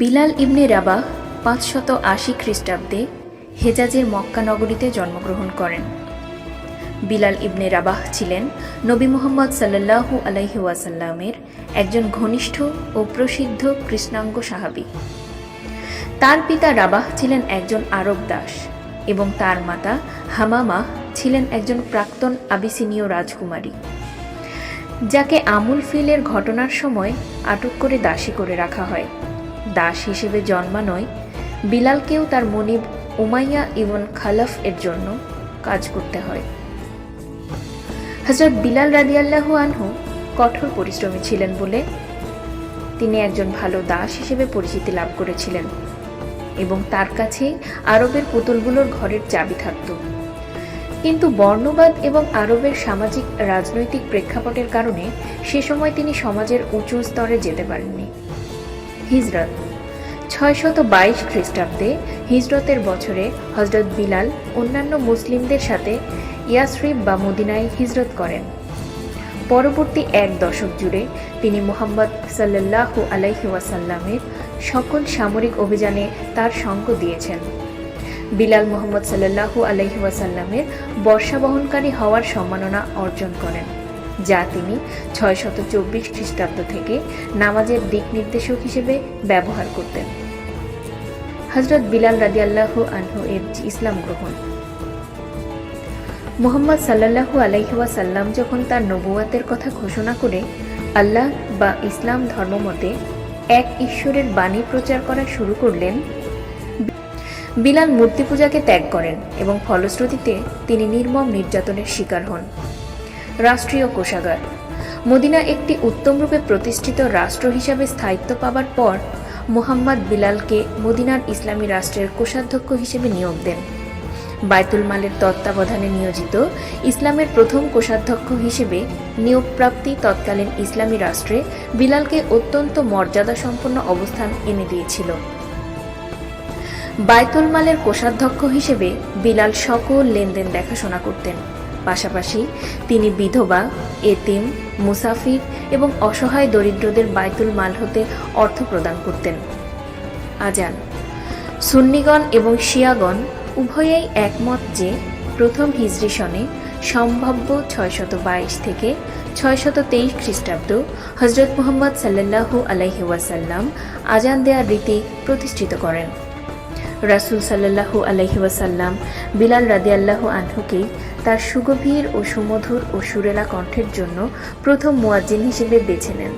বিলাল ইবনে রাবাহ পাঁচশত আশি খ্রিস্টাব্দে হেজাজের মক্কা নগরীতে জন্মগ্রহণ করেন। বিলাল ইবনে রাবাহ ছিলেন নবী মুহাম্মদ সাল্লাল্লাহু আলাইহি ওয়াসাল্লামের একজন ঘনিষ্ঠ ও প্রসিদ্ধ কৃষ্ণাঙ্গ সাহাবী। তার পিতা রাবাহ ছিলেন একজন আরব দাস এবং তার মাতা হামামা ছিলেন একজন প্রাক্তন আবিসিনীয় রাজকুমারী, যাকে আমুল ফিলের ঘটনার সময় আটক করে দাসী করে রাখা হয়। দাস হিসেবে জন্মানোয় বিলালকেও তার মনিব উমাইয়া ইবন খালাফ এর জন্য কাজ করতে হয়। হজরত বিলাল রাদিয়াল্লাহু আনহু কঠোর পরিশ্রমী ছিলেন বলে তিনি একজন ভালো দাস হিসেবে পরিচিতি লাভ করেছিলেন এবং তার কাছে আরবের পুতুলগুলোর ঘরের চাবি থাকত। কিন্তু বর্ণবাদ এবং আরবের সামাজিক রাজনৈতিক প্রেক্ষাপটের কারণে সে সময় তিনি সমাজের উঁচু স্তরে যেতে পারেননি। হিজরত ছয়শত বাইশ খ্রিস্টাব্দে হিজরতের বছরে হজরত বিলাল অন্যান্য মুসলিমদের সাথে ইয়াসরিফ বা মদিনায় হিজরত করেন। পরবর্তী এক দশক জুড়ে তিনি মোহাম্মদ সাল্লাল্লাহু আলাইহি ওয়াসাল্লামের সকল সামরিক অভিযানে তার সঙ্গ দিয়েছেন। বিলাল মোহাম্মদ সাল্লাল্লাহু আলাইহি ওয়াসাল্লামের বর্ষা বহনকারী হওয়ার সম্মাননা অর্জন করেন, যা তিনি ছয়শত চব্বিশ খ্রিস্টাব্দ থেকে নামাজের দিক নির্দেশক হিসেবে ব্যবহার করতেন। হজরত বিলাল রাদিয়াল্লাহু আনহু এর ইসলাম গ্রহণ। মোহাম্মদ সাল্লাল্লাহু আলাইহি ওয়াসাল্লাম যখন তার নবুয়াতের কথা ঘোষণা করে আল্লাহ বা ইসলাম ধর্মমতে এক ঈশ্বরের বাণী প্রচার করা শুরু করলেন, বিলাল মূর্তি পূজাকে ত্যাগ করেন এবং ফলশ্রুতিতে তিনি নির্মম নির্যাতনের শিকার হন। রাষ্ট্রীয় কোষাগার। মদিনা একটি উত্তমরূপে প্রতিষ্ঠিত রাষ্ট্র হিসাবে স্থায়িত্ব পাবার পর মোহাম্মদ বিলালকে মদিনার ইসলামী রাষ্ট্রের কোষাধ্যক্ষ হিসেবে নিয়োগ দেন। বায়তুল মালের তত্ত্বাবধানে নিয়োজিত ইসলামের প্রথম কোষাধ্যক্ষ হিসেবে নিয়োগপ্রাপ্তি তৎকালীন ইসলামী রাষ্ট্রে বিলালকে অত্যন্ত মর্যাদা সম্পন্ন অবস্থান এনে দিয়েছিল। বায়তুল মালের কোষাধ্যক্ষ হিসেবে বিলাল সকল লেনদেন দেখাশোনা করতেন। পাশাপাশি তিনি বিধবা, এতিম, মুসাফির এবং অসহায় দরিদ্রদের বায়তুল মাল হতে অর্থ প্রদান করতেন। আজান। সুন্নিগণ এবং শিয়াগণ উভয়েই একমত যে প্রথম হিজরি সনে সম্ভাব্য ছয়শত বাইশ থেকে ছয়শত তেইশ খ্রিস্টাব্দ হজরত মোহাম্মদ সাল্লাল্লাহু আলাইহি ওয়াসাল্লাম আজান দেয়ার রীতি প্রতিষ্ঠিত করেন। রাসূল সাল্লাল্লাহু আলাইহি ওয়াসাল্লাম বিলাল রাদিয়াল্লাহু আনহুকেই তার সুগভীর ও সুমধুর ও সুরেলা কণ্ঠের জন্য প্রথম মুয়াজ্জিন হিসেবে বেছে নেন।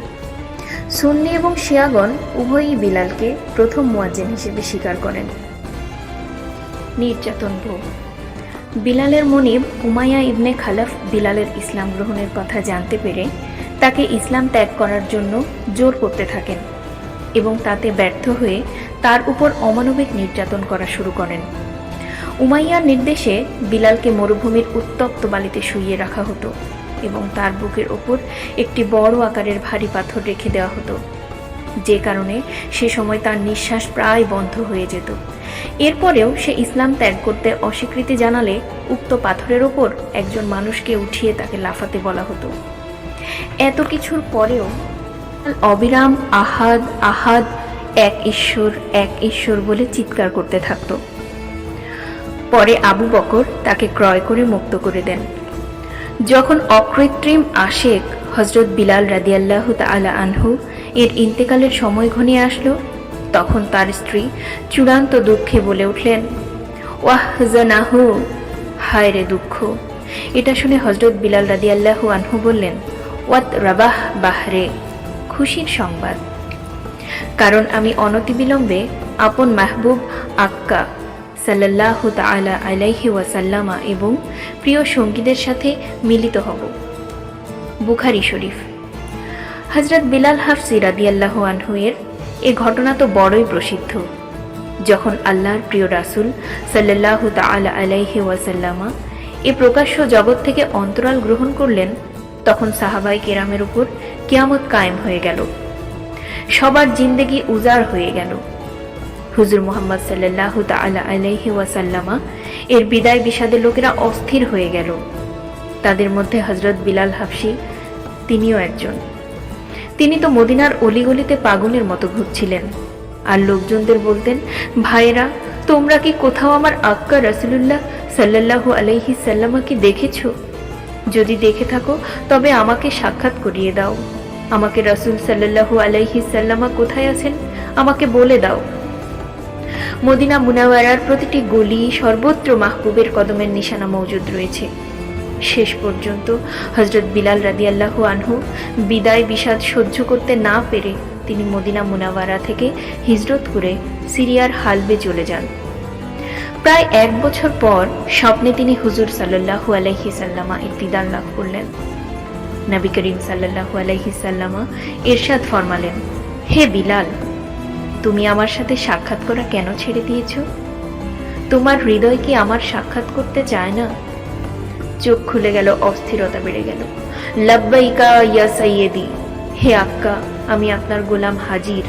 সুন্নি এবং শিয়াগণ উভয়ই বিলালকে প্রথম মুয়াজ্জিন হিসেবে স্বীকার করেন। নির্যাতন ভোগ। বিলালের মনিব উমাইয়া ইবনে খালাফ বিলালের ইসলাম গ্রহণের কথা জানতে পেরে তাকে ইসলাম ত্যাগ করার জন্য জোর করতে থাকেন এবং তাতে ব্যর্থ হয়ে তার উপর অমানবিক নির্যাতন করা শুরু করেন। উমাইয়ার নির্দেশে বিলালকে মরুভূমির উত্তপ্ত বালিতে শুইয়ে রাখা হতো এবং তার বুকের ওপর একটি বড় আকারের ভারী পাথর রেখে দেওয়া হতো। যে কারণে সে সময় তার নিঃশ্বাস প্রায় বন্ধ হয়ে যেত। এরপরেও সে ইসলাম ত্যাগ করতে অস্বীকৃতি জানালে উক্ত পাথরের ওপর একজন মানুষকে উঠিয়ে তাকে লাফাতে বলা হতো। এত কিছুর পরেও অবিরাম আহাদ আহাদ এক ঈশ্বর এক ঈশ্বর বলে চিৎকার করতে থাকতো। পরে আবু বকর তাকে ক্রয় করে মুক্ত করে দেন। যখন অকৃত্রিম আশেক হজরত বিলাল রাদিয়াল্লাহ তালা আনহু এর ইন্তেকালের সময় ঘনিয়ে আসলো, তখন তার স্ত্রী চূড়ান্ত দুঃখে বলে উঠলেন, ওয়াহ জানাহু, হায় রে দুঃখ। এটা শুনে হজরত বিলাল রাদিয়াল্লাহু আনহু বললেন, ওয়াত রাবাহ বাহরে, খুশির সংবাদ। কারণ আমি অনতিবিলম্বে আপন মাহবুব আক্কা সাল্লাহ তালা আলাইহি ওয়াসাল্লামা এবং প্রিয় সঙ্গীদের সাথে মিলিত হব। বুখারি শরীফ। হজরত বিলাল হাফসি রাদিয়াল্লাহ আনহু এর এ ঘটনা তো বড়ই প্রসিদ্ধ, যখন আল্লাহর প্রিয় রাসুল সাল্লাহ তালা আলাইহি ওয়াসাল্লামা এ প্রকাশ্য জগৎ থেকে অন্তরাল গ্রহণ করলেন, তখন সাহাবাই কেরামের উপর কিয়ামত কায়েম হয়ে গেল। সবার জিন্দেগি উজাড় হয়ে গেল। হুজুর মোহাম্মদ সাল্লাহ তালা আলাইহি ওয়াসাল্লামা এর বিদায় বিষাদে লোকেরা অস্থির হয়ে গেল। তাদের মধ্যে হজরত বিলাল হাফসি তিনিও একজন। তিনি তো মদিনার অলিগলিতে পাগলের মতো ঘুরছিলেন। আর লোকজনদের বলতেন, ভাইয়েরা, তোমরা কি কোথাও আমার আক্কা রাসুলুল্লাহ সাল্লাল্লাহু আলাইহি সাল্লামাকে দেখেছ? যদি দেখে থাকো, তবে আমাকে সাক্ষাৎ করিয়ে দাও। আমাকে রাসূল সাল্লাল্লাহু আলাইহি সাল্লামা কোথায় আছেন? আমাকে বলে দাও। মদিনা মুনাওয়ারার প্রতিটি গলি সর্বত্র মাহবুবের কদমের নিশানা মজুদ রয়েছে। শেষ পর্যন্ত হজরত বিলাল রাদিয়াল্লাহু আনহু বিদায় বিষাদ সহ্য করতে না পেরে তিনি মদিনা মুনাওয়ারা থেকে হিজরত করে সিরিয়ার হালবে চলে যান। প্রায় এক বছর পর স্বপ্নে তিনি হুজুর সাল্লাল্লাহু আলাইহি সাল্লামা দিদার লাভ করলেন। নবী করিম সাল্লাল্লাহু আলাইহি সাল্লামা ইরশাদ ফরমালেন, হে বিলাল, তুমি আমার সাথে সাক্ষাৎ করা কেন ছেড়ে দিয়েছ? তোমার হৃদয় কি আমার সাক্ষাৎ করতে চায় না? চোখ খুলে গেল, অস্থিরতা বেড়ে গেল। লাব্বাইকা ইয়া সাইয়েদি, হে আক্কা, আমি আপনার গোলাম হাজির।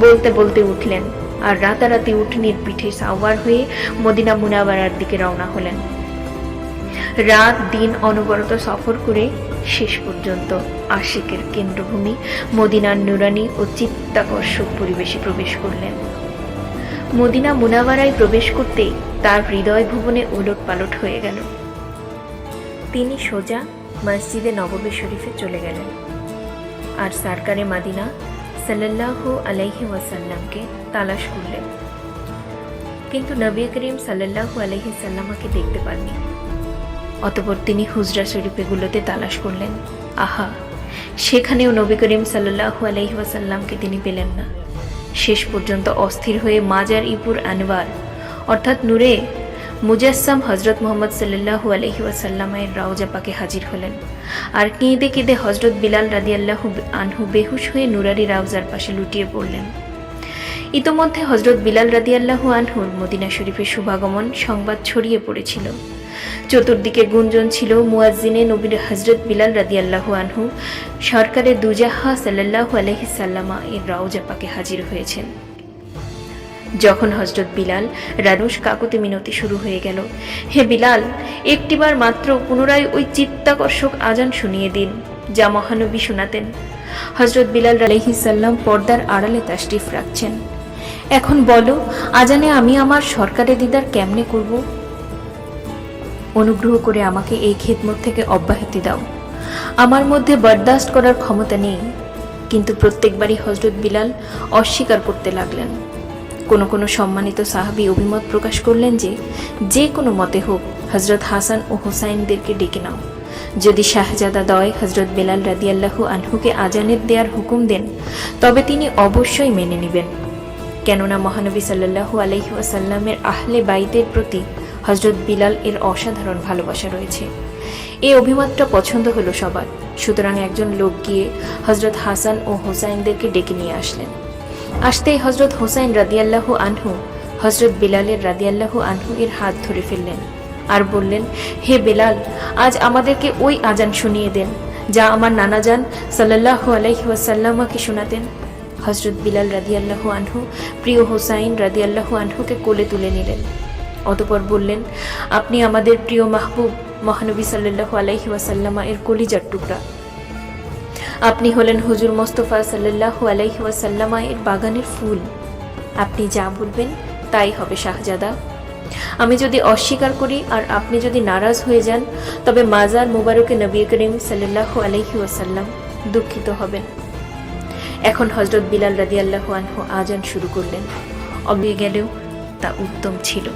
বলতে বলতে উঠলেন আর রাতারাতি উঠনির পিঠে সাওয়ার হয়ে মদিনা মুনাবারার দিকে রওনা হলেন। রাত দিন অনবরত সফর করে শেষ পর্যন্ত আশিকের কেন্দ্রভূমি মদিনার নুরানি ও চিত্তাকর্ষক পরিবেশে প্রবেশ করলেন। মদিনা মুনাবারায় প্রবেশ করতেই তার হৃদয় ভুবনে ওলট পালট হয়ে গেল। তিনি সোজা মসজিদে নববী শরীফে চলে গেলেন। আর সারকারে মাদিনা সাল্লাল্লাহু আলাইহি ওয়াসাল্লামকে তালাশ করলেন। কিন্তু নবী করিম সাল্লাল্লাহু আলাইহি সাল্লামাকে দেখতে পাননি। অতপর তিনি হুজরা শরীফেগুলোতে তালাশ করলেন। আহা, সেখানেও নবী করিম সাল্লাল্লাহু আলাইহি ওয়াসাল্লামকে তিনি পেলেন না। শেষ পর্যন্ত অস্থির হয়ে মাজার ইপুর আনওয়ার, অর্থাৎ নূরে মুজাসসাম হজরত মোহাম্মদ সাল্লাল্লাহু আলহি ওয়াসাল্লামের রাউজা পাকে হাজির হলেন। আর কেঁদে কেঁদে হজরত বিলাল রাদিয়াল্লাহু আনহু বেহুশ হয়ে নুরারি রাউজার পাশে লুটিয়ে পড়লেন। ইতোমধ্যে হজরত বিলাল রাদিয়াল্লাহু আনহুর মদিনা শরীফের শুভাগমন সংবাদ ছড়িয়ে পড়েছিল। চতুর্দিকে গুঞ্জন ছিল মুয়াজ্জিনে নবীর হজরত বিলাল রাদিয়াল্লাহু আনহু। সরকারের দুজাহা সাল্লাল্লাহু আলহি সাল্লামা এর রাউজা পাকে হাজির হয়েছেন। যখন হজরত বিলাল রানুষ কাকুতে মিনতি শুরু হয়ে গেল, হে বিলাল, একটিবার মাত্র পুনরায় ওই চিত্তাকর্ষক আজান শুনিয়ে দিন, যা মহানবী শোনাতেন। হজরত বিলাল সাল্লাম পর্দার আড়ালে তাশরিফ রাখছেন। এখন বলো, আজানে আমি আমার সরকারের দিদার কেমনে করব? অনুগ্রহ করে আমাকে এই খেদমত থেকে অব্যাহতি দাও। আমার মধ্যে বরদাস্ত করার ক্ষমতা নেই। কিন্তু প্রত্যেকবারই হজরত বিলাল অস্বীকার করতে লাগলেন। কোনো কোনো সম্মানিত সাহাবি অভিমত প্রকাশ করলেন যে যে কোনো মতে হোক হজরত হাসান ও হোসাইনদেরকে ডেকে নাও। যদি শাহজাদা দয় হজরত বেলাল রাদিয়াল্লাহু আনহুকে আজানের দেয়ার হুকুম দেন, তবে তিনি অবশ্যই মেনে নেবেন। কেননা মহানবী সাল্লাল্লাহু আলহি ওয়াসাল্লামের আহলে বাইতের প্রতি হজরত বিলাল এর অসাধারণ ভালোবাসা রয়েছে। এই অভিমতটা পছন্দ হলো সবার। সুতরাং একজন লোক গিয়ে হজরত হাসান ও হোসাইনদেরকে ডেকে নিয়ে আসলেন। আসতেই হজরত হোসাইন রাদিয়াল্লাহু আনহু, হজরত বিলালের রাদিয়াল্লাহু আনহু এর হাত ধরে ফেললেন আর বললেন, হে বেলাল, আজ আমাদেরকে ওই আজান শুনিয়ে দেন, যা আমার নানাজান সাল্লাল্লাহু আলাইহি ওয়াসাল্লামাকে শোনাতেন। হজরত বিলাল রাদিয়াল্লাহু আনহু প্রিয় হোসাইন রাদিয়াল্লাহু আনহুকে কোলে তুলে নিলেন। অতপর বললেন, আপনি আমাদের প্রিয় মাহবুব মহানবী সাল্লাল্লাহু আলাইহি ওয়াসাল্লামা এর কলিজার টুকরা। আপনি হলেন হুজুর মোস্তফা সাল্লাল্লাহু আলাইহি ওয়াসাল্লামা এর বাগানের ফুল। আপনি যা বলবেন তাই হবে শাহজাদা। আমি যদি অস্বীকার করি আর আপনি যদি নারাজ হয়ে যান, তবে মাজার মুবারকে নবী করিম সাল্লাল্লাহু আলাইহি ওয়াসাল্লাম দুঃখিত হবেন। এখন হজরত বিলাল রাদিয়াল্লাহু আনহু আজান শুরু করলেন। অবিয়ে গেলেও তা উত্তম ছিল।